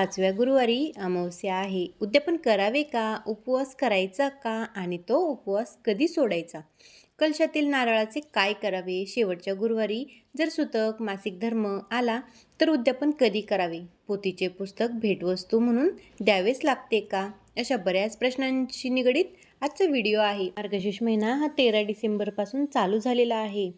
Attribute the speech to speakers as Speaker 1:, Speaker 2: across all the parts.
Speaker 1: पाचव्या गुरुवारी अमावस्या आहे. उद्यापन करावे का? उपवास करायचा का? आणि तो उपवास कधी सोडायचा? कलशातील नारळाचे काय करावे? शेवटच्या गुरुवारी जर सुतक मासिक धर्म आला तर उद्यापन कधी करावे? पोथीचे पुस्तक भेटवस्तू म्हणून द्यावेच लागते का? अशा बऱ्याच प्रश्नांशी निगडीत आजचा व्हिडिओ आहे. मार्गशीर्ष महिना हा तेरा डिसेंबरपासून चालू झालेला आहे.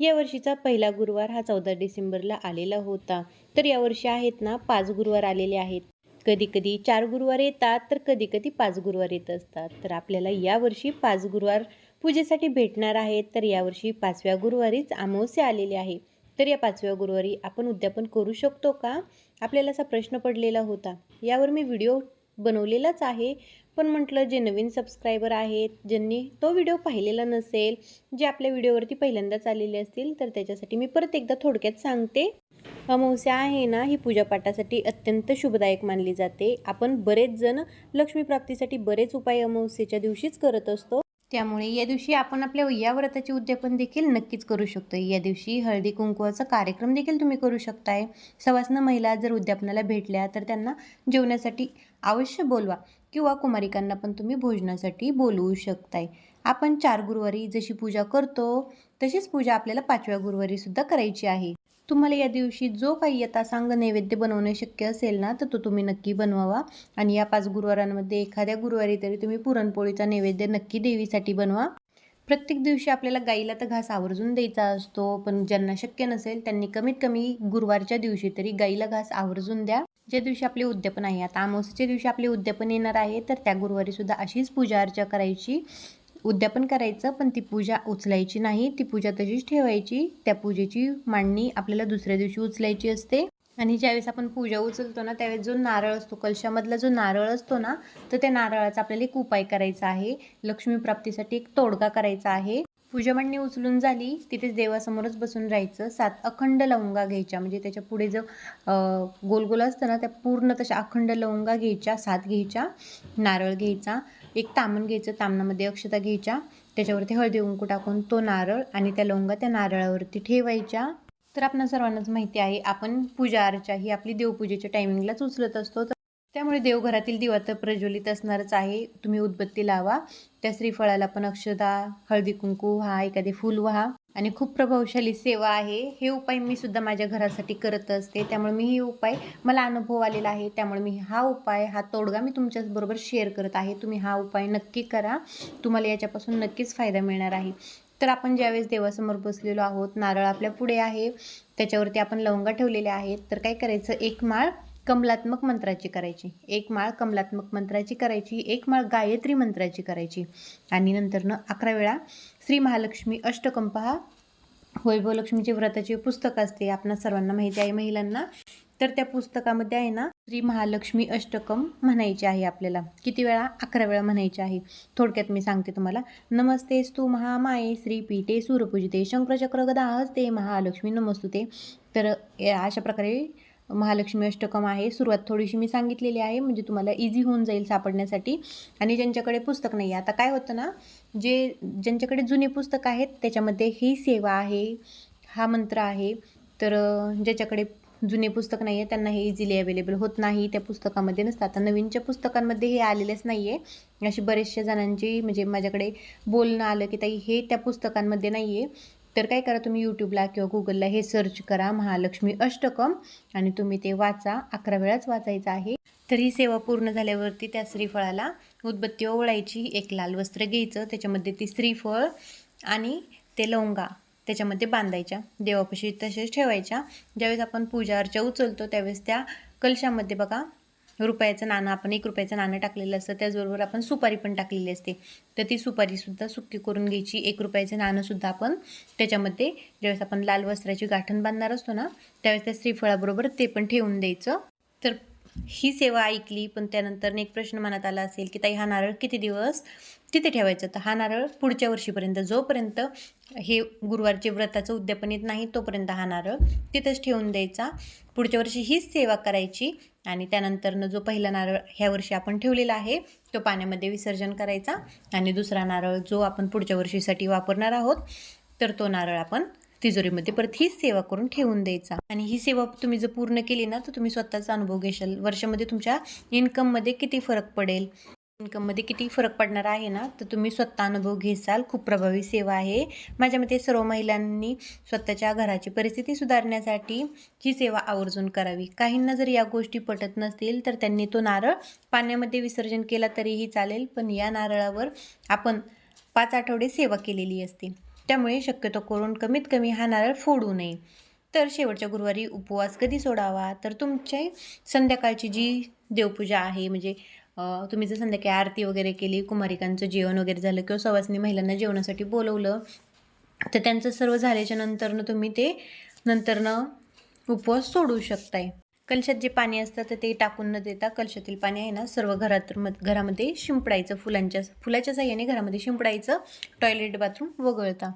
Speaker 1: या वर्षीचा पहिला गुरुवार हा चौदा डिसेंबरला आलेला होता. तर यावर्षी आहेत ना पाच गुरुवार आलेले आहेत. कधी कधी चार गुरुवार येतात तर कधी कधी पाच गुरुवार येत असतात. तर आपल्याला यावर्षी पाच गुरुवार पूजेसाठी भेटणार आहेत. तर यावर्षी पाचव्या गुरुवारीच अमावस्या आलेली आहे. तर या पाचव्या गुरुवारी आपण उद्यापन करू शकतो का? आपल्याला असा प्रश्न पडलेला होता. यावर मी व्हिडिओ बनवलेलाच आहे. पण म्हटलं जे नवीन सबस्क्रायबर आहेत ज्यांनी तो व्हिडिओ पाहिलेला नसेल जे आपल्या व्हिडिओवरती पहिल्यांदाच आलेले असतील तर त्याच्यासाठी मी परत एकदा थोडक्यात सांगते. अमावस्या आहे ना ही पूजापाठासाठी अत्यंत शुभदायक मानली जाते. आपण बरेच जण लक्ष्मी प्राप्तीसाठी बरेच उपाय अमावस्येच्या दिवशीच करत असतो. त्यामुळे या दिवशी आपण आपल्या या व्रताचे उद्यापन देखील नक्कीच करू शकतो या दिवशी हळदी कुंकवाचा कार्यक्रम देखील तुम्ही करू शकताय. सवासनं महिला जर उद्यापनाला भेटल्या तर त्यांना जेवण्यासाठी अवश्य बोलवा. किंवा कुमारिकांना पण तुम्ही भोजनासाठी बोलवू शकताय. आपण चार गुरुवारी जशी पूजा करतो तशीच पूजा आपल्याला पाचव्या गुरुवारी सुद्धा करायची आहे. तुम्हाला या दिवशी जो काही यथासांग नैवेद्य बनवणे शक्य असेल ना तर तो तुम्ही नक्की बनवावा. आणि या पाच गुरुवारांमध्ये एखाद्या गुरुवारी तरी तुम्ही पुरणपोळीचा नैवेद्य नक्की देवीसाठी बनवा. प्रत्येक दिवशी आपल्याला गाईला तर घास आवर्जून द्यायचा असतो पण ज्यांना शक्य नसेल त्यांनी कमीत कमी गुरुवारच्या दिवशी तरी गाईला घास आवर्जून द्या. ज्या दिवशी आपले उद्यापन आहे आता अमावस्याच्या दिवशी आपले उद्यापन येणार आहे तर त्या गुरुवारीसुद्धा अशीच पूजा अर्चा करायची. उद्यापन करायचं पण ती पूजा उचलायची नाही. ती पूजा तशीच ठेवायची. त्या पूजेची मांडणी आपल्याला दुसऱ्या दिवशी उचलायची असते. आणि ज्यावेळेस आपण पूजा उचलतो ना त्यावेळेस जो नारळ असतो कलशामधला जो नारळ असतो ना तर त्या नारळाचा आपल्याला एक उपाय करायचा आहे. लक्ष्मी प्राप्तीसाठी एक तोडगा करायचा आहे. पूजामांडणी उचलून झाली तिथेच देवासमोरच बसून राहायचं. सात अखंड लवंगा घ्यायच्या म्हणजे त्याच्या पुढे जो गोल गोल असतं ना त्या पूर्ण तशा अखंड लवंगा घ्यायच्या सात घ्यायच्या नारळ घ्यायचा एक तामण घ्यायचं तामणामध्ये अक्षता घ्यायच्या त्याच्यावरती हळदी कुंकू टाकून तो नारळ आणि त्या लवंगा त्या नारळावरती ठेवायच्या. तर आपणा सर्वांनाच माहिती आहे आपण पूजा अर्चा ही आपली देवपूजेच्या टायमिंगलाच उचलत असतो. त्यामुळे देवघरातील दिवा तर प्रज्वलित असणारच आहे. तुम्ही उदबत्ती लावा. त्या श्रीफळाला पण अक्षदा हळदी कुंकू व्हा एखादे फूल व्हा. आणि खूप प्रभावशाली सेवा आहे. हे उपाय मी सुद्धा माझ्या घरासाठी करत असते. त्यामुळे मी हे उपाय मला अनुभव आलेला आहे. त्यामुळे मी हा उपाय हा तोडगा मी तुमच्याबरोबर शेअर करत आहे. तुम्ही हा उपाय नक्की करा. तुम्हाला याच्यापासून नक्कीच फायदा मिळणार आहे. तर आपण ज्यावेळेस देवासमोर बसलेलो आहोत नारळ आपल्या पुढे आहे. त्याच्यावरती आपण लवंगा ठेवलेले आहेत. तर काय करायचं? एक माळ कमलात्मक मंत्राची करायची एक माळ कमलात्मक मंत्राची करायची एक माळ गायत्री मंत्राची करायची. आणि नंतरनं अकरा वेळा श्री महालक्ष्मी अष्टकंप हा वैभवलक्ष्मीचे व्रताचे पुस्तक असते आपणा सर्वांना माहिती आहे महिलांना. तर त्या पुस्तकामध्ये आहे ना श्री महालक्ष्मी अष्टकम म्हणायचे आहे आपल्याला. किती वेळा? अकरा वेळा म्हणायचे आहे. थोडक्यात मी सांगते तुम्हाला. नमस्ते स्तू महामाये श्री पीठे सूरपूजिते शंकरचक्र गदा हस्ते महालक्ष्मी नमस्तुते. तर अशा प्रकारे महालक्ष्मी अष्टकम आहे. सुरुवात थोडीशी मी सांगितलेली आहे. म्हणजे तुम्हाला इझी होऊन जाईल सापडण्यासाठी. आणि ज्यांच्याकडे पुस्तक नाही आहे आता काय होतं ना जे ज्यांच्याकडे जुने पुस्तक आहेत त्याच्यामध्ये ही सेवा आहे हा मंत्र आहे. तर ज्याच्याकडे जुने पुस्तक नाही आहे त्यांना हे इझिली अवेलेबल होत नाही. त्या पुस्तकामध्ये नसतं. आता नवीनच्या पुस्तकांमध्ये हे आलेलेच नाही आहे अशी बरेचशा जणांची म्हणजे माझ्याकडे बोलणं आलं की ताई हे त्या पुस्तकांमध्ये नाही आहे तर काय करा तुम्ही यूट्यूबला किंवा गुगलला हे सर्च करा महालक्ष्मी अष्टकम आणि तुम्ही ते वाचा. अकरा वेळाच वाचायचं आहे. तर ही सेवा पूर्ण झाल्यावरती त्या श्रीफळाला उदबत्ती ओवळायची. एक लाल वस्त्र घ्यायचं. त्याच्यामध्ये ती श्रीफळ आणि ते लवंगा त्याच्यामध्ये बांधायच्या. देवापाशी तसेच ठेवायच्या. ज्यावेळेस आपण पूजा अर्चा उचलतो त्यावेळेस त्या कलशामध्ये बघा रुपयाचं नाणं आपण एक रुपयाचं नाणं टाकलेलं असतं त्याचबरोबर आपण सुपारी पण टाकलेली असते. तर ती सुपारीसुद्धा सुक्की करून घ्यायची. एक रुपयाचं नाणंसुद्धा आपण त्याच्यामध्ये ज्यावेळेस आपण लाल वस्त्राची गाठण बांधणार असतो ना त्यावेळेस त्या श्रीफळाबरोबर ते पण ठेवून द्यायचं. तर ही सेवा ऐकली पण त्यानंतर एक प्रश्न मनात आला असेल की ताई हा नारळ किती दिवस तिथे ठेवायचं. तर हा नारळ पुढच्या वर्षीपर्यंत जोपर्यंत हे गुरुवारचे व्रताचं उद्यापन येत नाही तोपर्यंत हा नारळ तिथंच ठेवून द्यायचा. पुढच्या वर्षी हीच सेवा करायची आणि त्यानंतरनं जो पहिला नारळ ह्या वर्षी आपण ठेवलेला आहे तो पाण्यामध्ये विसर्जन करायचा आणि दुसरा नारळ जो आपण पुढच्या वर्षीसाठी वापरणार आहोत तर तो नारळ आपण तिजोरीमध्ये परत हीच सेवा करून ठेवून द्यायचा. आणि ही सेवा तुम्ही जर पूर्ण केली ना तर तुम्ही स्वतःचा अनुभव घेशाल. वर्षामध्ये तुमच्या इन्कममध्ये किती फरक पडेल? इन्कममध्ये किती फरक पडणार आहे ना तर तुम्ही स्वतः अनुभव घेसाल. खूप प्रभावी सेवा आहे. माझ्या मते सर्व महिलांनी स्वतःच्या घराची परिस्थिती सुधारण्यासाठी ही सेवा आवर्जून करावी. काहींना जर या गोष्टी पटत नसतील तर त्यांनी तो नारळ पाण्यामध्ये विसर्जन केला तरीही चालेल पण या नारळावर आपण पाच आठवडे सेवा केलेली असते. त्यामुळे शक्यतो करून कमीत कमी हा नारळ फोडू नये. तर शेवटच्या गुरुवारी उपवास कधी सोडावा? तर तुमची संध्याकाळची जी देवपूजा आहे म्हणजे तुम्ही जर संध्याकाळी आरती वगैरे केली कुमारिकांचं जेवण वगैरे झालं किंवा सवासनी महिलांना जेवणासाठी बोलवलं तर त्यांचं सर्व झाल्याच्या नंतरनं तुम्ही ते नंतरनं उपवास सोडू शकताय. कलशात जे पाणी असतं तर ते टाकून न देता कलशातील पाणी आहे ना सर्व घरात घरामध्ये शिंपडायचं फुलांच्या फुलाच्या साह्याने घरामध्ये शिंपडायचं टॉयलेट बाथरूम वगळता.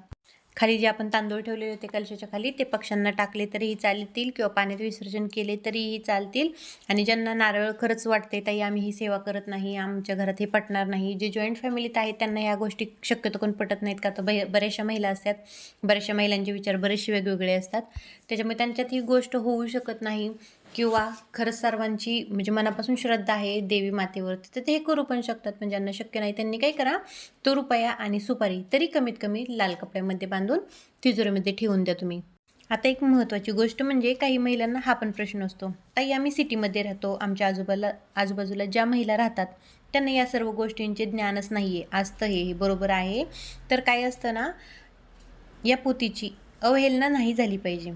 Speaker 1: खाली जे आपण तांदूळ ठेवलेले होते कलशाच्या खाली ते पक्ष्यांना टाकले तरीही चालतील किंवा पाण्यात विसर्जन केले तरीही चालतील. आणि ज्यांना नारळ खरंच वाटते ताई आम्ही ही सेवा करत नाही आमच्या घरात हे पटणार नाही. जे जॉईंट फॅमिलीत आहेत त्यांना ह्या गोष्टी शक्यतो कोण पटत नाहीत का? तर बऱ्याचशा महिला असतात. बऱ्याचशा महिलांचे विचार बरेचसे वेगवेगळे असतात. त्याच्यामुळे त्यांच्यात ही गोष्ट होऊ शकत नाही. किंवा खरंच सर्वांची म्हणजे मनापासून श्रद्धा आहे देवी मातेवरती तर ते हे करू पण शकतात. पण ज्यांना शक्य नाही त्यांनी काय करा तो रुपया आणि सुपारी तरी कमीत कमी लाल कपड्यामध्ये बांधून तिजोरीमध्ये ठेवून द्या तुम्ही. आता एक महत्त्वाची गोष्ट म्हणजे काही महिलांना हा पण प्रश्न असतो. ताई आम्ही सिटीमध्ये राहतो. आमच्या आजूबाला आजूबाजूला ज्या महिला राहतात त्यांना या सर्व गोष्टींचे ज्ञानच नाही आहे असतं हे हे बरोबर आहे. तर काय असतं ना या पोतीची अवहेलना नाही झाली पाहिजे.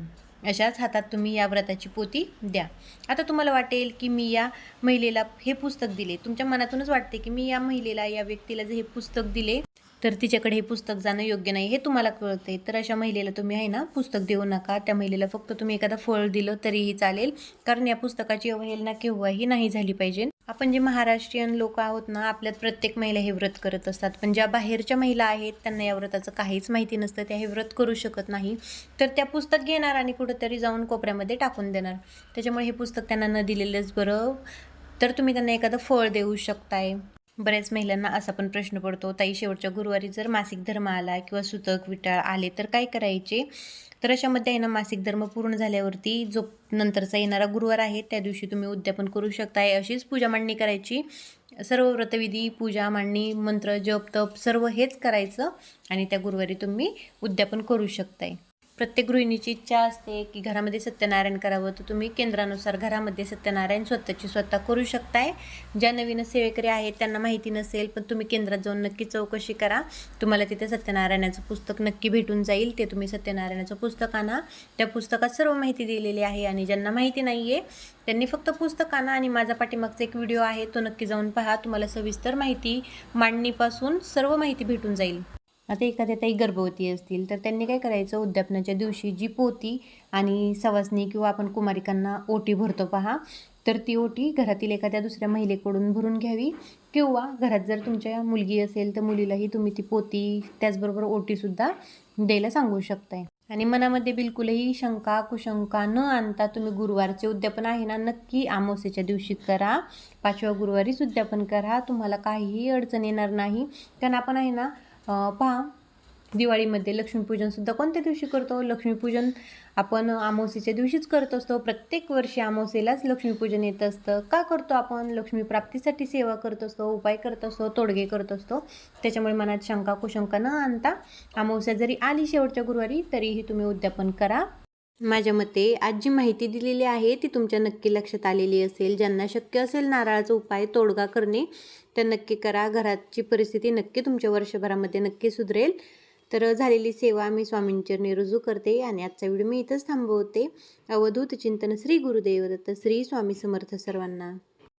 Speaker 1: अशाच हातात तुम्ही या व्रताची पोती द्या. आता तुम्हाला वाटेल की मी या महिलेला हे पुस्तक दिले. तुमच्या मनातूनच वाटते की मी या महिलेला या व्यक्तीला जर हे पुस्तक दिले तर तिच्याकडे हे पुस्तक जाणं योग्य नाही हे तुम्हाला कळते तर अशा महिलेला तुम्ही आहे ना पुस्तक देऊ नका. त्या महिलेला फक्त तुम्ही एखादा फळ दिलं तरीही चालेल. कारण या पुस्तकाची अवहेलना केव्हाही नाही झाली पाहिजे. आपण जे महाराष्ट्रीयन लोक आहोत ना आपल्यात प्रत्येक महिला हे व्रत करत असतात. पण ज्या बाहेरच्या महिला आहेत त्यांना या व्रताचं काहीच माहिती नसतं. त्या हे व्रत करू शकत नाही. तर त्या पुस्तक घेणार आणि कुठंतरी जाऊन कोपऱ्यामध्ये टाकून देणार. त्याच्यामुळे हे पुस्तक त्यांना न दिलेलंच बरं. तर तुम्ही त्यांना एखादं फळ देऊ शकताय. बऱ्याच महिलांना असा पण प्रश्न पडतो ताई शेवटच्या गुरुवारी जर मासिक धर्म आला किंवा सुतक विटाळ आले तर काय करायचे? तर अशामध्ये आहे ना मासिक धर्म पूर्ण झाल्यावरती जो नंतरचा येणारा गुरुवार आहे त्या दिवशी तुम्ही उद्यापन करू शकताय अशीच पूजा मांडणी करायची. सर्व व्रतविधी पूजा मांडणी मंत्र जप तप सर्व हेच करायचं आणि त्या गुरुवारी तुम्ही उद्यापन करू शकताय. प्रत्येक गृहिणीची इच्छा असते की घरामध्ये सत्यनारायण करावं तर तुम्ही केंद्रानुसार घरामध्ये सत्यनारायण स्वतःची स्वतः करू शकताय. ज्या नवीन सेवेकरी आहेत त्यांना माहिती नसेल पण तुम्ही केंद्रात जाऊन नक्की चौकशी करा. तुम्हाला तिथे सत्यनारायणाचं पुस्तक नक्की भेटून जाईल ते तुम्ही सत्यनारायणाचं पुस्तक आणा. त्या पुस्तकात सर्व माहिती दिलेली आहे आणि ज्यांना माहिती नाही आहे त्यांनी फक्त पुस्तक आणा आणि माझा पाठीमागचा एक व्हिडिओ आहे तो नक्की जाऊन पहा. तुम्हाला सविस्तर माहिती मांडणीपासून सर्व माहिती भेटून जाईल. आता एखाद्या ताई गर्भवती असतील तर त्यांनी काय करायचं? उद्यापनाच्या दिवशी जी पोती आणि सवासणी किंवा आपण कुमारिकांना ओटी भरतो पहा तर ती ओटी घरातील एखाद्या दुसऱ्या महिलेकडून भरून घ्यावी किंवा घरात जर तुमच्या मुलगी असेल तर मुलीलाही तुम्ही ती पोती त्याचबरोबर ओटीसुद्धा द्यायला सांगू शकताय. आणि मनामध्ये बिलकुलही शंका कुशंका न आणता तुम्ही गुरुवारचे उद्यापन आहे ना नक्की आमोसेच्या दिवशी करा. पाचव्या गुरुवारीच उद्यापन करा. तुम्हाला काहीही अडचण येणार नाही. कारण आपण आहे ना पहा. दिवाळीमध्ये लक्ष्मीपूजनसुद्धा कोणत्या दिवशी करतो? लक्ष्मीपूजन आपण अमावस्येच्या दिवशीच करत असतो. प्रत्येक वर्षी अमावस्येलाच लक्ष्मीपूजन येत असतं. का करतो आपण? लक्ष्मी प्राप्तीसाठी सेवा करत असतो उपाय करत असतो तोडगे करत असतो. त्याच्यामुळे मनात शंका कुशंका न आणता अमावस्या जरी आली शेवटच्या गुरुवारी तरीही तुम्ही उद्यापन करा. माझ्या मते आज जी माहिती दिलेली आहे ती तुमच्या नक्की लक्षात आलेली असेल. ज्यांना शक्य असेल नारळाचा उपाय तोडगा करणे तर नक्की करा. घराची परिस्थिती नक्की तुमच्या वर्षभरामध्ये नक्की सुधरेल. तर झालेली सेवा मी स्वामींचरणी रुजू करते आणि आजचा व्हिडिओ मी इथंच थांबवते. अवधूत चिंतन श्री गुरुदेव दत्त श्री स्वामी समर्थ सर्वांना.